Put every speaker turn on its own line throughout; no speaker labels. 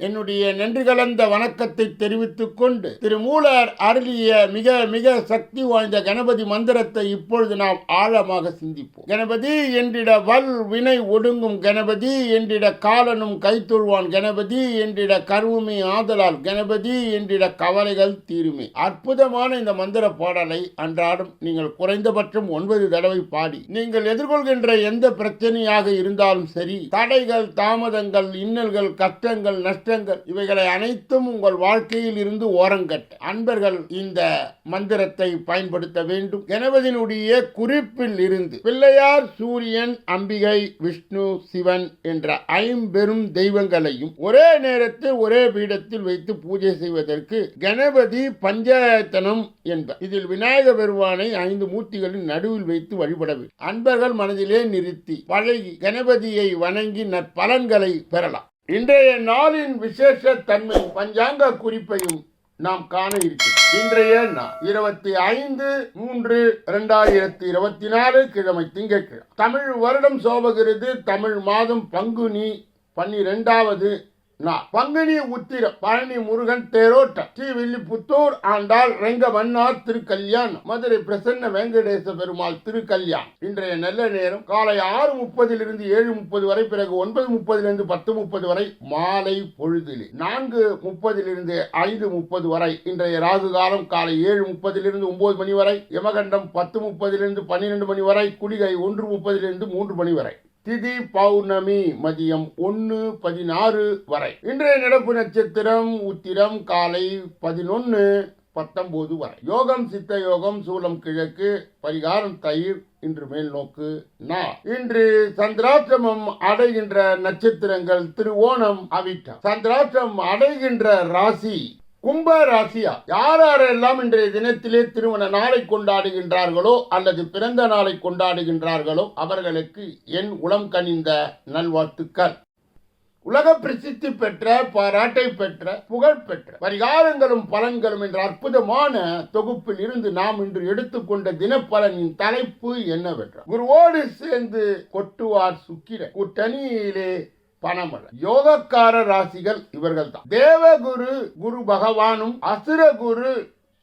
என்னுடைய நன்றி கலந்த வணக்கத்தை தெரிவித்துக் கொண்டு திரு மூலர் அருளிய மிக மிக சக்தி வாய்ந்த கணபதி மந்திரத்தை இப்பொழுது நாம் ஆழமாக சிந்திப்போம். கணபதி என்றிட வல் வினை ஒடுங்கும் கணபதி என்றிட காலனும் கைத்தொழுவான் கணபதி என்றிட கருவுமே ஆதலால் கணபதி என்றிட கவலைகள் தீருமே. அற்புதமான இந்த மந்திர பாடலை அன்றாடம் நீங்கள் குறைந்தபட்சம் ஒன்பது தடவை பாடி நீங்கள் எதிர்கொள்கின்ற எந்த பிரச்சனையாக இருந்தாலும் சரி தடைகள் தாமதங்கள் இன்னல்கள் கஷ்டங்கள் நஷ்டங்கள் இவைகளை அனைத்தும் உங்கள் வாழ்க்கையில் இருந்து ஓரங்கட்ட அன்பர்கள் இந்த மந்திரத்தை பயன்படுத்த வேண்டும். கணபதியினுடைய குறிப்பில் இருந்து பிள்ளையார் சூரியன் அம்பிகை விஷ்ணு சிவன் என்ற ஐம்பெரும் தெய்வங்களையும் ஒரே நேரத்தில் ஒரே பீடத்தில் வைத்து பூஜை செய்வதற்கு கணபதி பஞ்சாயத்தனம் என்பர். இதில் விநாயக பெருமானை ஐந்து மூர்த்திகளின் நடுவில் வைத்து வழிபடவில்லை அன்பர்கள் மனதிலே நிறுத்தி பழகி கணபதியை வணங்கி நற்பலன்களை பெறலாம். இன்றைய நாளின் விசேஷ தன்மை பஞ்சாங்க குறிப்பையும் நாம் காண இருக்கிறோம். இன்றைய நாள் இருபத்தி ஐந்து மூன்று இரண்டாயிரத்தி இருபத்தி நாலு கிழமை திங்கட்கிழமை. தமிழ் வருடம் சோபகிறது தமிழ் மாதம் பங்குனி பன்னிரெண்டாவது நான் பங்குனி உத்திர பழனி முருகன் தேரோட்ட ஸ்ரீ வில்லிபுத்தூர் ஆண்டாள் ரெங்க மன்னார் திருக்கல்யாணம் மதுரை பிரசன்ன வெங்கடேச பெருமாள் திருக்கல்யாணம். இன்றைய நல்ல நேரம் காலை ஆறு முப்பதிலிருந்து ஏழு முப்பது வரை பிறகு ஒன்பது முப்பதிலிருந்து பத்து முப்பது வரை மாலை பொழுதிலே. நான்கு முப்பதிலிருந்து ஐந்து முப்பது வரை இன்றைய ராகு காலம் காலை ஏழு முப்பதிலிருந்து ஒன்பது மணி வரை யமகண்டம் பத்து முப்பதிலிருந்து பன்னிரெண்டு மணி வரை குடிகை ஒன்று முப்பதிலிருந்து மூன்று மணி வரை. திதி பௌர்ணமி மதியம் ஒன்று பதினாறு வரை. இன்றைய நடப்பு நட்சத்திரம் உத்திரம் காலை பதினொன்று பத்தொன்பது வரை. யோகம் சித்த யோகம் சூலம் கிழக்கு பரிகாரம் தயிர் இன்று மேல் நோக்கு நா. இன்று சந்திராசிரமம் அடைகின்ற நட்சத்திரங்கள் திருவோணம் அவிட்டம். சந்திராசிரமம் அடைகின்ற ராசி கும்ப ராசியா யார் யாரெல்லாம் இன்றைய தினத்திலே திருமண நாளை கொண்டாடுகின்றார்களோ அல்லது பிறந்த நாளை கொண்டாடுகின்றார்களோ அவர்களுக்கு என் உளம் கனிந்த நல்வாழ்த்துக்கள். உலக பிரசித்தி பெற்ற பாராட்டை பெற்ற புகழ் பெற்ற பரிகாரங்களும் பலன்களும் என்ற அற்புதமான தொகுப்பில் இருந்து நாம் இன்று எடுத்துக்கொண்ட தினப்பலனின் தலைப்பு என்னவென்றால் குருவோடு சேர்ந்து கொட்டுவார் சுக்கிர கூட்டணியிலே பணமழை யோகக்கார ராசிகள் இவர்கள் தான் தேவகுரு குரு பகவானும் அசுர குரு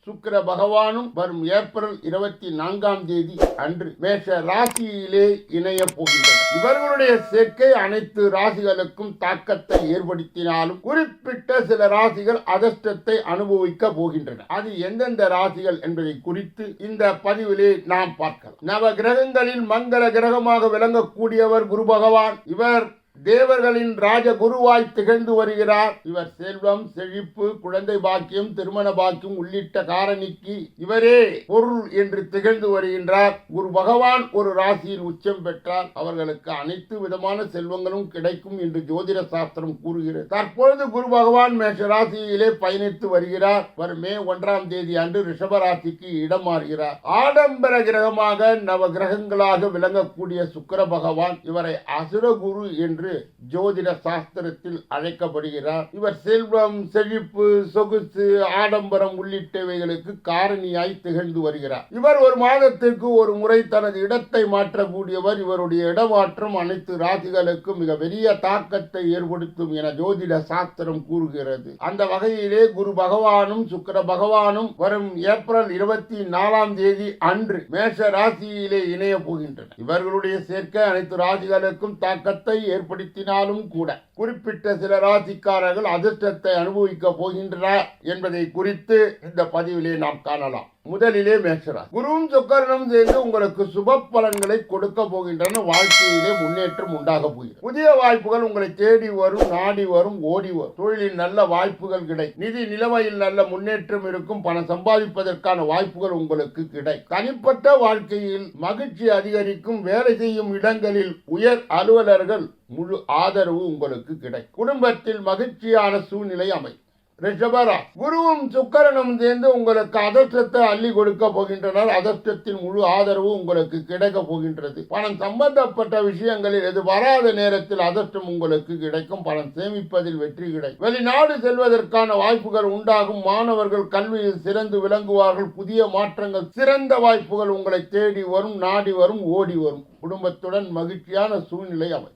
சுக்கிர பகவானும் வரும் ஏப்ரல் இருபத்தி நான்காம் தேதி அன்று மேஷ ராசியிலே இணைய போகின்றனர். இவர்களுடைய சேர்க்கை அனைத்து ராசிகளுக்கும் தாக்கத்தை ஏற்படுத்தினாலும் குறிப்பிட்ட சில ராசிகள் அதிர்ஷ்டத்தை அனுபவிக்க போகின்றன. அது எந்தெந்த ராசிகள் என்பதை குறித்து இந்த பதிவிலே நாம் பார்க்கலாம். நவ கிரகங்களில் மங்கள கிரகமாக விளங்கக்கூடியவர் குரு பகவான். இவர் தேவர்களின் ராஜ குருவாய் திகழ்ந்து வருகிறார். இவர் செல்வம் செழிப்பு குழந்தை பாக்கியம் திருமண பாக்கியம் உள்ளிட்ட காரணிக்கு இவரே பொருள் என்று திகழ்ந்து வருகின்றார். குரு பகவான் ஒரு ராசியில் உச்சம் பெற்றால் அவர்களுக்கு அனைத்து விதமான செல்வங்களும் கிடைக்கும் என்று ஜோதிட சாஸ்திரம் கூறுகிறது. தற்பொழுது குரு பகவான் மேஷ ராசியிலே பயணித்து வருகிறார். வரும் மே ஒன்றாம் தேதி அன்று ரிஷப ராசிக்கு இடம் மாறுகிறார். ஆடம்பர கிரகமாக நவ கிரகங்களாக விளங்கக்கூடிய சுக்கிர பகவான் இவரை அசுர குரு என்று என்று ஜோதிட சாஸ்திரத்தில் அழைக்கப்படுகிறார். இவர் செல்வம் செழிப்பு சொகுசு ஆடம்பரம் உள்ளிட்டவைகளுக்கு காரணியாய் திகழ்ந்து வருகிறார். இவர் ஒரு மாதத்திற்கு ஒரு முறை தனது இடத்தை மாற்றக்கூடியவர். இவருடைய இடமாற்றம் அனைத்து ராசிகளுக்கும் மிக பெரிய தாக்கத்தை ஏற்படுத்தும் என ஜோதிட சாஸ்திரம் கூறுகிறது. அந்த வகையிலே குரு பகவானும் சுக்கர பகவானும் வரும் ஏப்ரல் இருபத்தி நாலாம் தேதி அன்று மேஷ ராசியிலே இணைய போகின்றனர். இவர்களுடைய சேர்க்கை அனைத்து ராசிகளுக்கும் தாக்கத்தை ஏற்ப ஏற்படுத்தினாலும் கூட குறிப்பிட்ட சில ராசிக்காரர்கள் அதிர்ஷ்டத்தை அனுபவிக்க போகின்றனர் என்பதை குறித்து இந்த பதிவிலே நாம் காணலாம். முதலிலே மேஷரா குருவும் சுக்கரனும் சேர்ந்து உங்களுக்கு சுப பலன்களை கொடுக்க போகின்றன. வாழ்க்கையிலே முன்னேற்றம் உண்டாக போகிறது. புதிய வாய்ப்புகள் உங்களை தேடி வரும் நாடி வரும் ஓடி வரும். தொழிலில் நல்ல வாய்ப்புகள் கிடைக்கும். நிதி நிலைமையில் நல்ல முன்னேற்றம் இருக்கும். பணம் சம்பாதிப்பதற்கான வாய்ப்புகள் உங்களுக்கு கிடைக்கும். தனிப்பட்ட வாழ்க்கையில் மகிழ்ச்சி அதிகரிக்கும். வேலை செய்யும் இடங்களில் உயர் அலுவலர்கள் முழு ஆதரவு உங்களுக்கு கிடைக்கும். குடும்பத்தில் மகிழ்ச்சியான சூழ்நிலை அமையும். ரிஷபரா குருவும் சுக்கரனும் சேர்ந்து உங்களுக்கு அதிர்ஷ்டத்தை அள்ளி கொடுக்க போகின்றனர். அதிர்ஷ்டத்தின் முழு ஆதரவு உங்களுக்கு கிடைக்க போகின்றது. பணம் சம்பந்தப்பட்ட விஷயங்களில் எது வராத நேரத்தில் அதிர்ஷ்டம் உங்களுக்கு கிடைக்கும். பணம் சேமிப்பதில் வெற்றி கிடைக்கும். வெளிநாடு செல்வதற்கான வாய்ப்புகள் உண்டாகும். மாணவர்கள் கல்வியில் சிறந்து விளங்குவார்கள். புதிய மாற்றங்கள் சிறந்த வாய்ப்புகள் உங்களை தேடி வரும் நாடி வரும் ஓடி வரும். குடும்பத்துடன் மகிழ்ச்சியான சூழ்நிலை அமை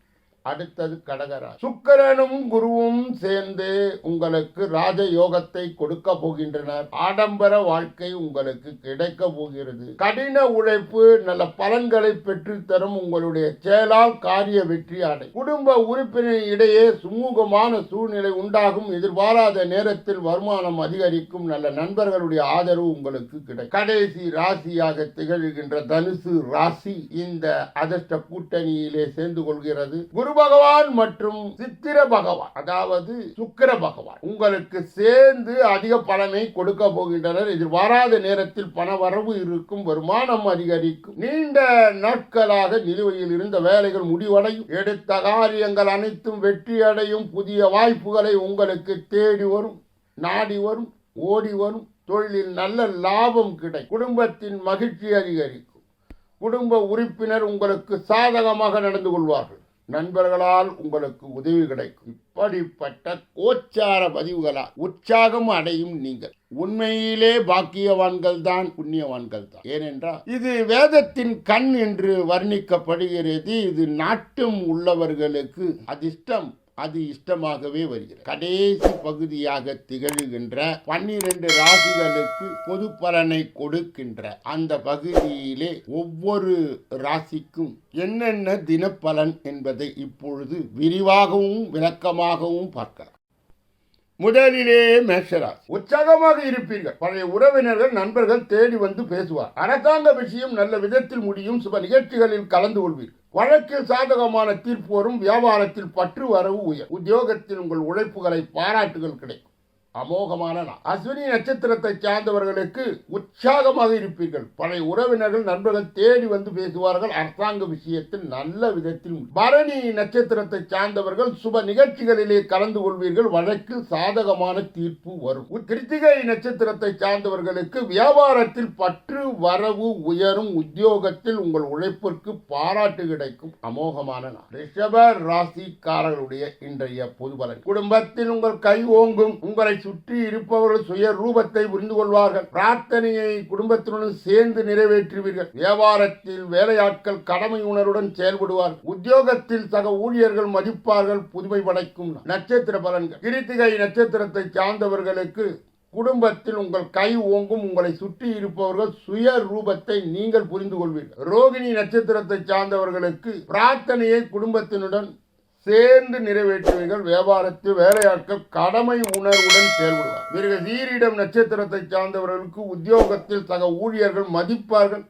அடுத்தது கடகரா சுக்கரனும் குருவும் சேர்ந்து உங்களுக்கு ராஜ யோகத்தை கொடுக்க போகின்றனர். ஆடம்பர வாழ்க்கை உங்களுக்கு கிடைக்க போகிறது. கடின உழைப்பு நல்ல பலன்களை பெற்று தரும் உங்களுடைய செயலால் காரிய வெற்றி அடை குடும்ப உறுப்பினர் இடையே சுமூகமான சூழ்நிலை உண்டாகும். எதிர்பாராத நேரத்தில் வருமானம் அதிகரிக்கும். நல்ல நண்பர்களுடைய ஆதரவு உங்களுக்கு கிடைக்கும். கடைசி ராசியாக திகழ்கின்ற தனுசு ராசி இந்த அதிர்ஷ்ட கூட்டணியிலே சேர்ந்து கொள்கிறது. குரு பகவான் மற்றும் சித்திர பகவான் அதாவது சுக்கிர பகவான் உங்களுக்கு சேர்ந்து அதிக பலனை கொடுக்க போகின்றனர். எதிர்பாராத நேரத்தில் பண வரவு இருக்கும் வருமானம் அதிகரிக்கும். நீண்ட நாட்களாக நிலுவையில் இருந்த வேலைகள் முடிவடையும். எடுத்த காரியங்கள் அனைத்தும் வெற்றி அடையும். புதிய வாய்ப்புகளை உங்களுக்கு தேடி வரும் நாடி வரும் ஓடி வரும். தொழிலில் நல்ல லாபம் கிடைக்கும். குடும்பத்தின் மகிழ்ச்சி அதிகரிக்கும். குடும்ப உறுப்பினர் உங்களுக்கு சாதகமாக நடந்து கொள்வார்கள். நண்பர்களால் உங்களுக்கு உதவி கிடைக்கும். இப்படிப்பட்ட கோச்சார பதிவுகளால் உற்சாகம் அடையும் நீங்கள். உண்மையிலே பாக்கியவான்கள் தான் புண்ணியவான்கள் தான் ஏனென்றால் இது வேதத்தின் கண் என்று வர்ணிக்கப்படுகிறது. இது நாட்டும் உள்ளவர்களுக்கு அதிர்ஷ்டம். அது இஷ்டமாகவே வருகிறது. கடைசி பகுதியாக திகழ்கின்ற பன்னிரண்டு ராசிகளுக்கு பொது பலனை கொடுக்கின்ற அந்த பகுதியிலே ஒவ்வொரு ராசிக்கும் என்னென்ன தினப்பலன் என்பதை இப்பொழுது விரிவாகவும் விளக்கமாகவும் பார்க்கலாம். முதலிலே மேஷராசி. உற்சாகமாக இருப்பீர்கள். பழைய உறவினர்கள் நண்பர்கள் தேடி வந்து பேசுவார். அரசாங்க விஷயம் நல்ல விதத்தில் முடியும். சுப நிகழ்ச்சிகளில் கலந்து கொள்வீர்கள் வழக்கில் சாதகமான தீர்ப்பு வரும் வியாபாரத்தில் பற்று வரவு உயர். உத்தியோகத்தில் உங்கள் உழைப்புகளை பாராட்டுகள் கிடைக்கும். அமோகமான நாள். அஸ்வினி நட்சத்திரத்தை சார்ந்தவர்களுக்கு உற்சாகமாக இருப்பீர்கள். பழைய உறவினர்கள் நண்பர்கள் தேடி வந்து பேசுவார்கள். அரசாங்க விஷயத்தில் நல்ல விதத்தில். பரணி நட்சத்திரத்தை சார்ந்தவர்கள் சுப நிகழ்ச்சிகளிலே கலந்து கொள்வீர்கள். வழக்கில் சாதகமான தீர்ப்பு வரும். கிருத்திகை நட்சத்திரத்தை சார்ந்தவர்களுக்கு வியாபாரத்தில் பற்று வரவு உயரும். உத்தியோகத்தில் உங்கள் உழைப்பிற்கு பாராட்டு கிடைக்கும். அமோகமான நாள். ரிஷப ராசிக்காரர்களுடைய இன்றைய பொது பலன். குடும்பத்தில் உங்கள் கை ஓங்கும். உங்களை சுற்றி இருப்பவர்கள் சுய ரூபத்தை புரிந்து கொள்வார்கள். பிரார்த்தனையை குடும்பத்தினுடன் சேர்ந்து நிறைவேற்றுவீர்கள். வியாபாரத்தில் வேலையாட்கள் கடமை உணர்வுடன் செயல்படுவார்கள். உத்தியோகத்தில் சக ஊழியர்கள் மதிப்பார்கள் புதுமை படைக்கும் நட்சத்திர பலன்கள். கிருத்திகை நட்சத்திரத்தை சார்ந்தவர்களுக்கு குடும்பத்தில் உங்கள் கை ஓங்கும் உங்களை சுற்றி இருப்பவர்கள் சுய ரூபத்தை நீங்கள் புரிந்து கொள்வீர்கள். ரோகிணி நட்சத்திரத்தை சார்ந்தவர்களுக்கு பிரார்த்தனையை குடும்பத்தினுடன் சேர்ந்து நிறைவேற்றுவீர்கள் வியாபாரத்தில் வேலையாட்கள் கடமை உணர்வுடன் செயல்படுவார் மிருக சீரிடம் நட்சத்திரத்தை சார்ந்தவர்களுக்கு உத்தியோகத்தில் சக ஊழியர்கள் மதிப்பார்கள்.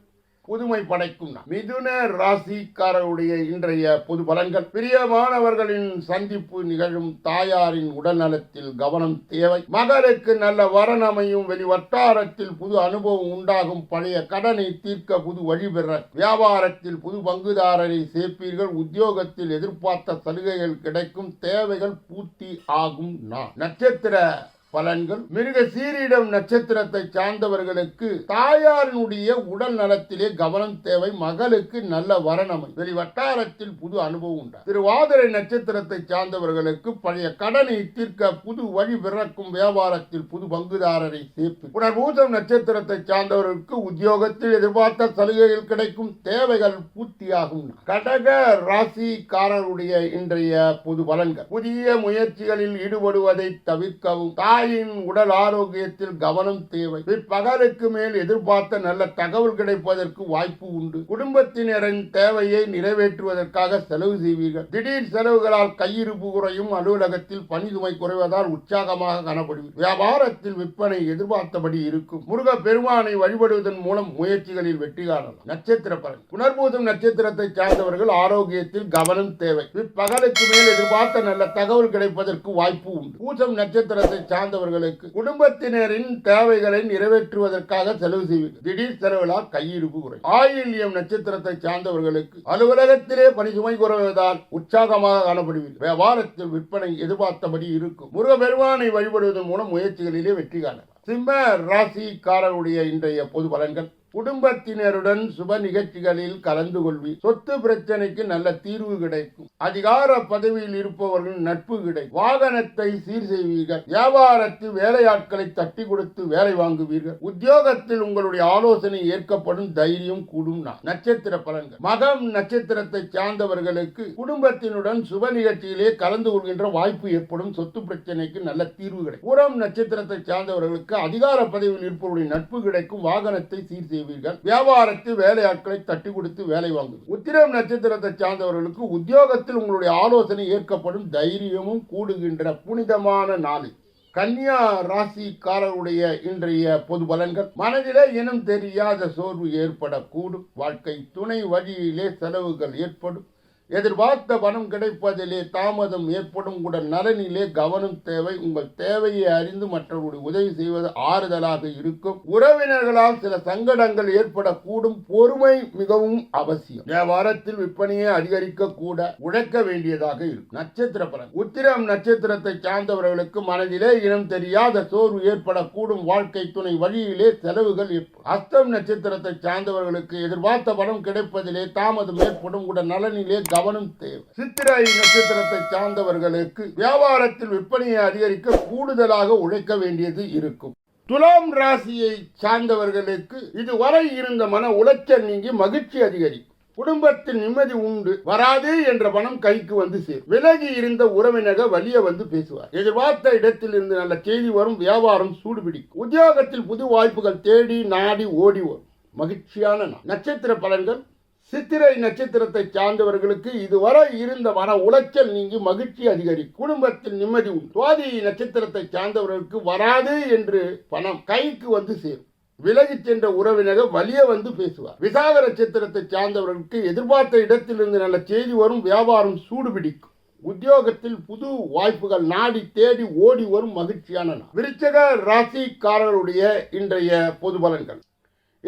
புதுமை படைக்கும் மிதுன ராசிக்காரருடைய இன்றைய பொது பலன்கள். பிரியமானவர்களின் சந்திப்பு நிகழும் தாயாரின் உடல்நலத்தில் கவனம் தேவை. மகளுக்கு நல்ல வரன் அமையும். வெளி வட்டாரத்தில் புது அனுபவம் உண்டாகும். பழைய கடனை தீர்க்க புது வழிபெற வியாபாரத்தில் புது பங்குதாரரை சேர்ப்பீர்கள். உத்தியோகத்தில் எதிர்பார்த்த சலுகைகள் கிடைக்கும். தேவைகள் பூர்த்தி ஆகும் நான் நட்சத்திர பலன்கள். மிருக சீரிடம் நட்சத்திரத்தை சார்ந்தவர்களுக்கு தாயாரினுடைய உடல் நலத்திலே கவனம் தேவை மகளுக்கு நல்ல வரணமை வெளி வட்டாரத்தில் புது அனுபவம் உண்டா? திருவாதிரை நட்சத்திரத்தை சார்ந்தவர்களுக்கு பழைய கடனை தீர்க்க புது வழி பிறக்கும் வியாபாரத்தில் புது பங்குதாரரை சேர்ப்பு புனர்பூசம் நட்சத்திரத்தை சார்ந்தவர்களுக்கு உத்தியோகத்தில் எதிர்பார்த்த சலுகைகள் கிடைக்கும் தேவைகள் பூர்த்தியாகும். கடக ராசிக்காரருடைய இன்றைய பொது பலன்கள். புதிய முயற்சிகளில் ஈடுபடுவதை தவிர்க்கவும். தாய் தாயின் உடல் ஆரோக்கியத்தில் கவனம் தேவை. பிற்பகலுக்கு மேல் எதிர்பார்த்த நல்ல தகவல் கிடைப்பதற்கு வாய்ப்பு உண்டு. குடும்பத்தினரின் தேவையை நிறைவேற்றுவதற்காக செலவு செய்வீர்கள். திடீர் செலவுகளால் கையிருப்பு குறையும் அலுவலகத்தில் பணி சுமை குறைவதால் உற்சாகமாக காணப்படும் வியாபாரத்தில் விற்பனை எதிர்பார்த்தபடி இருக்கும். முருக பெருமானை வழிபடுவதன் மூலம் முயற்சிகளில் வெற்றி காணலாம். நட்சத்திர பலன். புனர்பூசம் நட்சத்திரத்தை சார்ந்தவர்கள் ஆரோக்கியத்தில் கவனம் தேவை. பிற்பகலுக்கு மேல் எதிர்பார்த்த நல்ல தகவல் கிடைப்பதற்கு வாய்ப்பு உண்டு. பூசம் நட்சத்திரத்தை சார்ந்த இல்லாதவர்களுக்கு குடும்பத்தினரின் தேவைகளை நிறைவேற்றுவதற்காக செலவு செய்வீர்கள். திடீர் செலவுகளால் கையிருப்பு குறை ஆயில்யம் நட்சத்திரத்தை சார்ந்தவர்களுக்கு அலுவலகத்திலே பணி சுமை குறைவதால் உற்சாகமாக காணப்படுவீர்கள். வியாபாரத்தில் விற்பனை எதிர்பார்த்தபடி இருக்கும். முருகபெருமானை வழிபடுவதன் மூலம் முயற்சிகளிலே வெற்றி காணலாம். சிம்ம ராசிக்காரருடைய இன்றைய பொது பலன்கள்? குடும்பத்தினருடன் சுப நிகழ்ச்சிகளில் கலந்து கொள்வி. சொத்து பிரச்சனைக்கு நல்ல தீர்வு கிடைக்கும். அதிகார பதவியில் இருப்பவர்கள் நட்பு கிடைக்கும். வாகனத்தை சீர் செய்வீர்கள். வியாபாரத்தில் வேலையாட்களை தட்டி கொடுத்து வேலை வாங்குவீர்கள். உத்தியோகத்தில் உங்களுடைய ஆலோசனை ஏற்கப்படும் தைரியம் கூடும் நட்சத்திர பலன்கள். மகம் நட்சத்திரத்தை சார்ந்தவர்களுக்கு குடும்பத்தினுடன் சுப நிகழ்ச்சியிலே கலந்து கொள்கின்ற வாய்ப்பு ஏற்படும். சொத்து பிரச்சனைக்கு நல்ல தீர்வு கிடைக்கும். உரம் நட்சத்திரத்தை சார்ந்தவர்களுக்கு அதிகார பதவியில் இருப்பவருடைய நட்பு கிடைக்கும். வாகனத்தை சீர் செய்வீர்கள். வியாபாரத்தில் வேலையாட்களை தட்டி கொடுத்து வேலை வாங்கும் உத்திரம் நட்சத்திரத்தை சார்ந்தவர்களுக்கு உத்தியோகத்தில் உங்களுடைய ஆலோசனை ஏற்கப்படும் தைரியமும் கூடுகின்ற புனிதமான நாள் கன்னியா ராசிக்காரருடைய இன்றைய பொது பலன்கள். மனதிலே இனம் தெரியாத சோர்வு ஏற்படக்கூடும். வாழ்க்கை துணை வழியிலே செலவுகள் ஏற்படும். எதிர்பார்த்த பணம் கிடைப்பதிலே தாமதம் ஏற்படும். உங்கள் நலனிலே கவனம் தேவை. உங்கள் தேவையை அறிந்து மற்றவர்களுடைய உதவி செய்வது ஆறுதலாக இருக்கும். உறவினர்களால் சில சங்கடங்கள் ஏற்படக்கூடும். பொறுமை மிகவும் அவசியம். வியாபாரத்தில் விற்பனையை அதிகரிக்க கூட உழைக்க வேண்டியதாக இருக்கும். நட்சத்திர பலன். உத்திரம் நட்சத்திரத்தை சார்ந்தவர்களுக்கு மனதிலே இனம் தெரியாத சோர்வு ஏற்படக்கூடும். வாழ்க்கை துணை வழியிலே செலவுகள் ஏற்படும். அஸ்தம் நட்சத்திரத்தை சார்ந்தவர்களுக்கு எதிர்பார்த்த பணம் கிடைப்பதிலே தாமதம் ஏற்படும். உடன் நலனிலே கவனம் தேவை. சித்திரை நட்சத்திரத்தை சார்ந்தவர்களுக்கு வியாபாரத்தில் விற்பனையை அதிகரிக்க கூடுதலாக உழைக்க வேண்டியது இருக்கும். துலாம் ராசியை சார்ந்தவர்களுக்கு இதுவரை இருந்த மன உளைச்சல் நீங்கி மகிழ்ச்சி அதிகரிக்கும். குடும்பத்தில் நிம்மதி உண்டு வராது என்ற பணம் கைக்கு வந்து சேரும். விலகி இருந்த உறவினர் வழிய வந்து பேசுவார். எதிர்பார்த்த இடத்தில் இருந்து நல்ல செய்தி வரும் வியாபாரம் சூடுபிடிக்கும் உத்தியோகத்தில் புது வாய்ப்புகள் தேடி நாடி ஓடி வரும். மகிழ்ச்சியான நட்சத்திர பலன்கள் சித்திரை நட்சத்திரத்தை சார்ந்தவர்களுக்கு இதுவரை இருந்த மன உளைச்சல் நீங்கி மகிழ்ச்சி அதிகரிக்கும். குடும்பத்தில் நிம்மதி உண்டு. சுவாதி நட்சத்திரத்தை சார்ந்தவர்களுக்கு வராது என்று பணம் கைக்கு வந்து சேரும். விலகிச் சென்ற உறவினர்கள் வலிய வந்து பேசுவார். விசாக நட்சத்திரத்தை சார்ந்தவர்களுக்கு எதிர்பார்த்த இடத்திலிருந்து நல்ல செய்தி வரும் வியாபாரம் சூடு பிடிக்கும். உத்தியோகத்தில் புது வாய்ப்புகள் நாடி தேடி ஓடி வரும் மகிழ்ச்சியான விருச்சக ராசிக்காரர்களுடைய இன்றைய பொது பலன்கள்.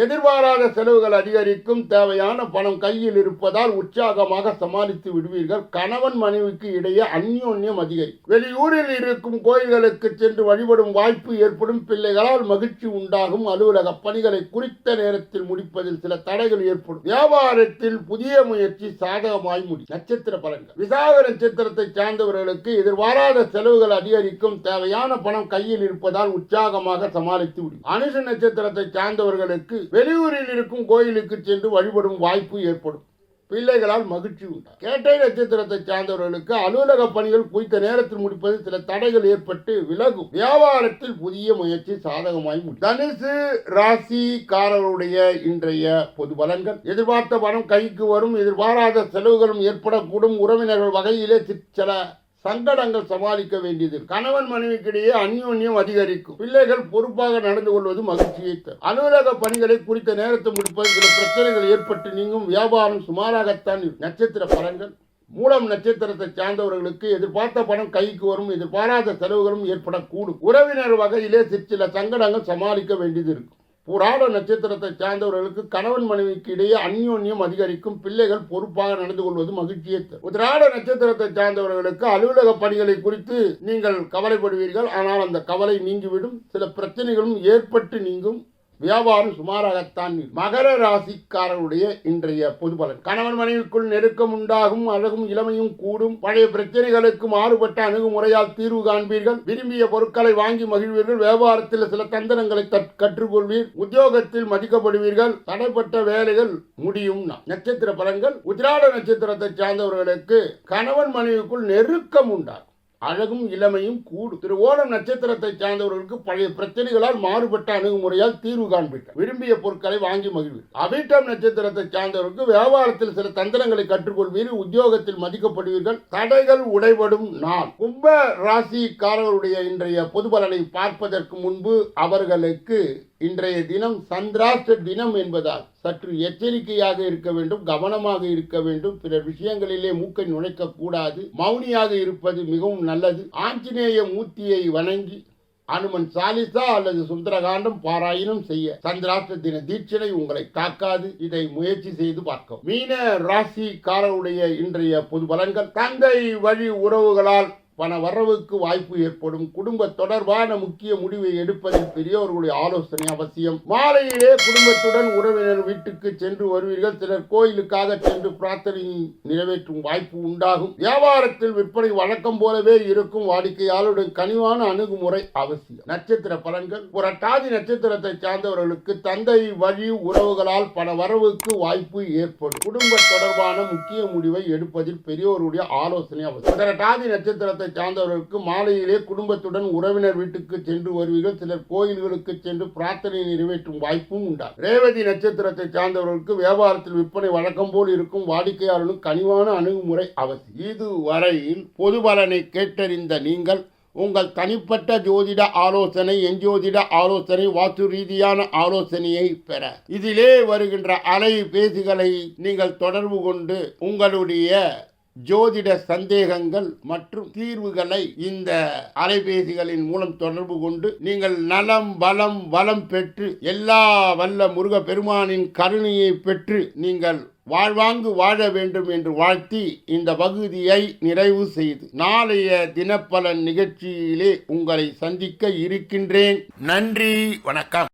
எதிர்பாராத செலவுகள் அதிகரிக்கும் தேவையான பணம் கையில் இருப்பதால் உற்சாகமாக சமாளித்து விடுவீர்கள். கணவன் மனைவிக்கு இடையே அந்யோன்யம் அதிகரிக்கும். வெளியூரில் இருக்கும் கோயில்களுக்கு சென்று வழிபடும் வாய்ப்பு ஏற்படும். பிள்ளைகளால் மகிழ்ச்சி உண்டாகும். அலுவலக பணிகளை குறித்த நேரத்தில் முடிப்பதில் சில தடைகள் ஏற்படும். வியாபாரத்தில் புதிய முயற்சி சாதகமாய் முடியும். நட்சத்திர பலன்கள். விசாக நட்சத்திரத்தை சார்ந்தவர்களுக்கு எதிர்பாராத செலவுகள் அதிகரிக்கும். தேவையான பணம் கையில் இருப்பதால் உற்சாகமாக சமாளித்து விடும் அனுஷ நட்சத்திரத்தை சார்ந்தவர்களுக்கு வெளியூரில் இருக்கும் கோயிலுக்கு சென்று வழிபடும் வாய்ப்பு ஏற்படும். பிள்ளைகளால் மகிழ்ச்சி உண்டா கேட்டை நட்சத்திரத்தை சார்ந்தவர்களுக்கு அலுவலக பணிகள் குறித்த நேரத்தில் முடிப்பது சில தடைகள் ஏற்பட்டு விலகும். வியாபாரத்தில் புதிய முயற்சி சாதகமாய் முடியும். தனுசு ராசிக்காரருடைய இன்றைய பொது பலன்கள். எதிர்பார்த்த பணம் கைக்கு வரும். எதிர்பாராத செலவுகளும் ஏற்படக்கூடும். உறவினர்கள் வகையிலே சில சங்கடங்கள் சமாளிக்க வேண்டியது. கணவன் மனைவிக்கிடையே அந்யோன்யம் அதிகரிக்கும். பிள்ளைகள் பொறுப்பாக நடந்து கொள்வது மகிழ்ச்சியை அலுவலக பணிகளை குறித்த நேரத்தை முடிப்பது சில பிரச்சனைகள் ஏற்பட்டு நீங்கும். வியாபாரம் சுமாராகத்தான் நட்சத்திர பலன்கள். மூலம் நட்சத்திரத்தை சார்ந்தவர்களுக்கு எதிர்பார்த்த பணம் கைக்கு வரும். எதிர்பாராத செலவுகளும் ஏற்படக்கூடும். உறவினர் வகையிலே சிற்சில சங்கடங்கள் சமாளிக்க வேண்டியது இருக்கும். புராண நட்சத்திரத்தை சார்ந்தவர்களுக்கு கணவன் மனைவிக்கு இடையே அந்யோன்யம் அதிகரிக்கும் பிள்ளைகள் பொறுப்பாக நடந்து கொள்வது மகிழ்ச்சியை தரும். நட்சத்திரத்தை சார்ந்தவர்களுக்கு அலுவலக பணிகளை குறித்து நீங்கள் கவலைப்படுவீர்கள். ஆனால் அந்த கவலை நீங்கிவிடும். சில பிரச்சனைகளும் ஏற்பட்டு நீங்கும். வியாபாரம் சுமாராகத்தான் மகர ராசிக்காரருடைய இன்றைய பொது பலன் கணவன் மனைவிக்குள் நெருக்கம் உண்டாகும் அழகும் இளமையும் கூடும் பழைய பிரச்சனைகளுக்கு மாறுபட்ட அணுகுமுறையால் தீர்வு காண்பீர்கள். விரும்பிய பொருட்களை வாங்கி மகிழ்வீர்கள். வியாபாரத்தில் சில தந்திரங்களை கற்- கற்றுக்கொள்வீர். உத்தியோகத்தில் மதிக்கப்படுவீர்கள். தடைப்பட்ட வேலைகள் முடியும் நட்சத்திர பலன்கள். உத்திராட நட்சத்திரத்தை சார்ந்தவர்களுக்கு கணவன் மனைவிக்குள் நெருக்கம் உண்டாகும். அழகும் இளமையும் கூடும் திரு ஓணம் நட்சத்திரத்தை சார்ந்தவர்களுக்கு பழைய பிரச்சனைகளால் மாறுபட்ட அணுகுமுறையால் தீர்வு காண்பீர்கள் விரும்பிய பொருட்களை வாங்கி மகிழ்வீர்கள் அவிட்டம் நட்சத்திரத்தை சார்ந்தவர்களுக்கு வியாபாரத்தில் சில தந்திரங்களை கற்றுக்கொள்வீர்கள் உத்தியோகத்தில் மதிக்கப்படுவீர்கள் தடைகள் உடைபடும் நாள். கும்ப ராசிக்காரர்களுடைய இன்றைய பொது பலனை பார்ப்பதற்கு முன்பு அவர்களுக்கு இன்றைய தினம் சந்திராஷ்ட தினம் என்பதால் சற்று எச்சரிக்கையாக இருக்க வேண்டும் கவனமாக இருக்க வேண்டும். பிற விஷயங்களிலே மூக்கை நுழைக்க கூடாது மௌனியாக இருப்பது மிகவும் நல்லது. ஆஞ்சநேய மூர்த்தியை வணங்கி அனுமன் சாலிசா அல்லது சுந்தரகாண்டம் பாராயணம் செய்ய சந்திராஷ்ட தின தீட்சணை உங்களை காக்காது இதை முயற்சி செய்து பார்க்கவும். மீன ராசிக்காரருடைய இன்றைய பொது பலன்கள். தந்தை வழி உறவுகளால் பண வரவுக்கு வாய்ப்பு ஏற்படும். குடும்ப தொடர்பான முக்கிய முடிவை எடுப்பதில் பெரியவர்களுடைய ஆலோசனை அவசியம். மாலையிலே குடும்பத்துடன் உறவினர் வீட்டுக்கு சென்று வருவீர்கள். சிலர் கோயிலுக்காக சென்று பிரார்த்தனை நிறைவேற்றும் வாய்ப்பு உண்டாகும். வியாபாரத்தில் விற்பனை வழக்கம் போலவே இருக்கும் வாடிக்கையாளருடன் கனிவான அணுகுமுறை அவசியம். நட்சத்திர பலன்கள். புரட்டாதி நட்சத்திரத்தை சார்ந்தவர்களுக்கு தந்தை வழி உறவுகளால் பண வரவுக்கு வாய்ப்பு ஏற்படும். குடும்ப தொடர்பான முக்கிய முடிவை எடுப்பதில் பெரியோருடைய ஆலோசனை அவசியம். புரட்டாதி நட்சத்திரத்தை சார்ந்தவர்களுக்கு மாலையிலே குடும்பத்துடன் உறவினர் வீட்டுக்கு சென்று வருவீர்கள். சிலர் கோயில்களுக்கு சென்று பிரார்த்தனை நிறைவேற்றும் வாய்ப்பும் உண்டா ரேவதி நட்சத்திரத்தை சார்ந்தவர்களுக்கு வியாபாரத்தில் விற்பனை வழக்கம் போல் இருக்கும் வாடிக்கையாளர்களும் கனிவான அணுகுமுறை அவசியம். இதுவரையில் பொது பலனை கேட்டறிந்த நீங்கள் உங்கள் தனிப்பட்ட ஜோதிட ஆலோசனை எஞ்சோதிட ஆலோசனை வாஸ்து ரீதியான ஆலோசனையை பெற. இதிலே வருகின்ற அலைபேசிகளை நீங்கள் தொடர்பு கொண்டு உங்களுடைய ஜோதிட சந்தேகங்கள் மற்றும் தீர்வுகளை இந்த அலைபேசிகளின் மூலம் தொடர்பு கொண்டு நீங்கள் நலம் பலம் வளம் பெற்று எல்லா வல்ல முருக பெருமானின் கருணையை பெற்று நீங்கள் வாழ்வாங்கு வாழ வேண்டும் என்று வாழ்த்தி இந்த பகுதியை நிறைவு செய்து நாளைய தினப்பலன் நிகழ்ச்சியிலே உங்களை சந்திக்க இருக்கின்றேன். நன்றி வணக்கம்.